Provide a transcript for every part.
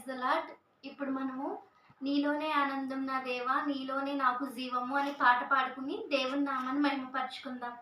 Praise the lot ఇప్పుడు మనము నీలోనే ఆనందం నా దేవా నీలోనే నాకు జీవము అనే పాట పాడుకుని దేవుని నామాన్ని మహిమపరుచుకుందాం.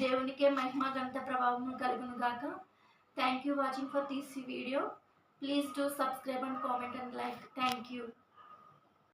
దేవునికే మహిమ ఘనత ప్రభావం కలుగును గాక. Thank you watching for this video. Please do subscribe and comment and like. Thank you.